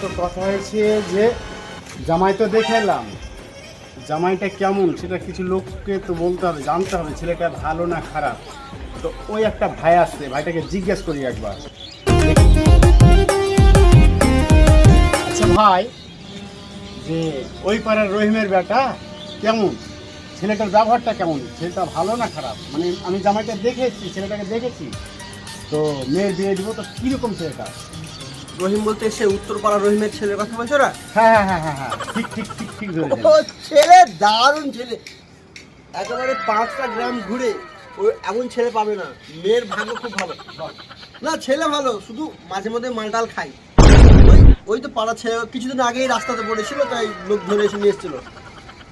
তো কথা হয়েছে যে জামাই তো দেখে এলাম। জামাইটা কেমন, সেটা কিছু লোককে তো বলতে হবে, জানতে হবে, ছেলেটা ভালো না খারাপ। তো ওই একটা ভাই আসছে, ভাইটাকে জিজ্ঞেস করি একবার। আচ্ছা ভাই, যে ওই পাড়ার রহিমের বেটা কেমন? ছেলেটার ব্যবহারটা কেমন? ছেলেটা ভালো না খারাপ? মানে আমি জামাইটা দেখেছি, ছেলেটাকে দেখেছি। তো মেয়ের বিয়ে দিব, তো কীরকম ছেলেটা? রহিম বলতে সে উত্তরপাড়া রহিমের ছেলের কথা বলছো না হ্যাঁ হ্যাঁ হ্যাঁ হ্যাঁ হ্যাঁ। ঠিক ঠিক ঠিক ঠিক ধরেছেন। ও ছেলে দারুণ ছেলে। একেবারে পাঁচটা গ্রাম ঘুরে ও এমন ছেলে পাবে না। মেয়ের ভাগ্য খুব ভালো। না ছেলে ভালো শুধু মাঝে মধ্যে মালটাল খাই। ওই ওই তো পাড়া ছেলে কিছুদিন আগেই রাস্তাতে পড়েছিল তাই লোক ধরে এসে নিয়ে এসেছিল।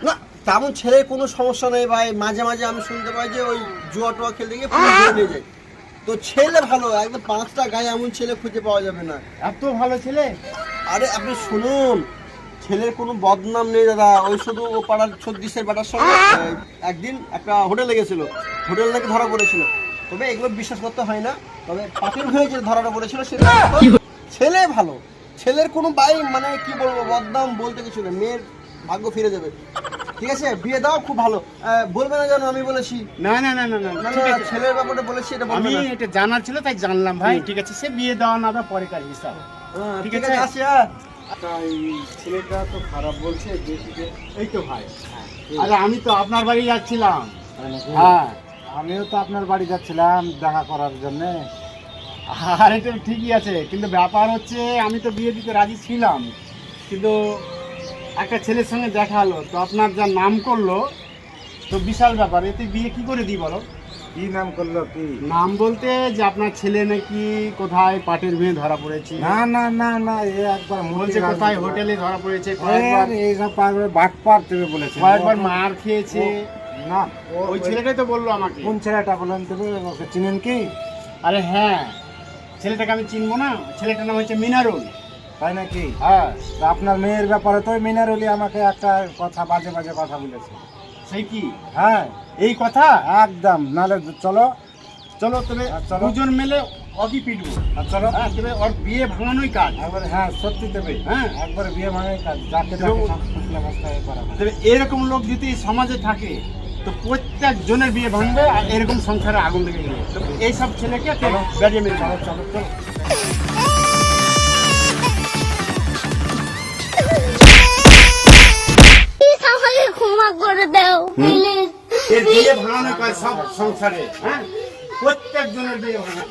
না তেমন ছেলের কোনো সমস্যা নেই ভাই। মাঝে মাঝে আমি শুনতে পাই যে ওই জুয়া টুয়া খেলতে গিয়ে নিয়ে যায়। তো ছেলে ভালো একদম পাঁচটা গায়ে এমন ছেলে খুঁজে পাওয়া যাবে না। এত ভালো ছেলে? আরে আপনি শুনুন ছেলের কোনো বদনাম নেই দাদা ওই শুধু ও পাড়ার ছদ্রিশের বেটার সঙ্গে একদিন একটা হোটেলে গেছিল হোটেল থেকে ধরা পড়েছিল। তবে এগুলো বিশ্বাস করতে হয় না তবে পাটির হয়ে যে ধরাটা পড়েছিল সেটা ছেলে ভালো ছেলের কোনো বাই মানে কি বলব বদনাম বলতে কিছু নেই মেয়ের ভাগ্য ফিরে যাবে। ঠিক আছে? বিয়ে দাও খুব ভালো। বলবে না জানো আমি বলেছি। না না না না না না ঠিক আছে। ছেলের ব্যাপারে বলেছি এটা আমি এটা জানার ছিল তাই জানলাম ভাই। ঠিক আছে সে বিয়ে দেওয়া না দেওয়া পরে কাজ হিসাব হ্যাঁ, ঠিক আছে। আসি হ্যাঁ। তাই ছেলেটা তো খারাপ বলছে এই তো ভাই। আরে আমি তো আপনার বাড়ি যাচ্ছিলাম। হ্যাঁ। আমিও তো আপনার বাড়ি যাচ্ছিলাম দেখা করার জন্য। আর এটা ঠিকই আছে কিন্তু ব্যাপার হচ্ছে আমি তো বিয়ে দিতে রাজি ছিলাম। কিন্তু একটা ছেলের সঙ্গে দেখা হলো তো আপনার যা নাম করল তো বিশাল ব্যাপার এতে বিয়ে কি করে দিই বলো? কি নাম করল কি? নাম বলতে যে আপনার ছেলে নাকি কোথায় পাটের মেয়ে ধরা পড়েছে? না না না না এ একবার বলছে কোথায় হোটেলে ধরা পড়েছে কয়েকবার এইসব পাগলে বাটপার তুমি বলেছে। কয়েকবার মার খেয়েছে। না ওই ছেলেটাই তো বলল আমাকে। কোন ছেলেটা বলেন তুমি ওকে চিনেন কি? আরে হ্যাঁ ছেলেটাকে আমি চিনবো না। ছেলেটার নাম হচ্ছে মিনারুল। তাই নাকি? হ্যাঁ আপনার মেয়ের ব্যাপারে তো মিনারুলি আমাকে একটা কথা বাজে বাজে কথা বলেছে। সেই কি? হ্যাঁ। এই কথা? একদম নালে চলো। চলো তবে। দুজন মিলে অকি পিটবো। আর চলো। হ্যাঁ তবে ওর বিয়ে ভাঙানোই কাজ। একবারে হ্যাঁ সত্যি দেবে হ্যাঁ। একবার বিয়ে ভাঙে কাজ যাকে তবে এরকম লোক যদি সমাজে থাকে তো প্রত্যেক জনের বিয়ে ভাঙবে আর এরকম সংসারে আগুন লেগে গেলে এইসব ছেলেকে চলো। বেরিয়ে মেরে চলো চলো চলো। এর বিয়ে ভাঙানোর কাজ সব সংসারে হ্যাঁ? প্রত্যেক জনের বিয়ে ভাঙা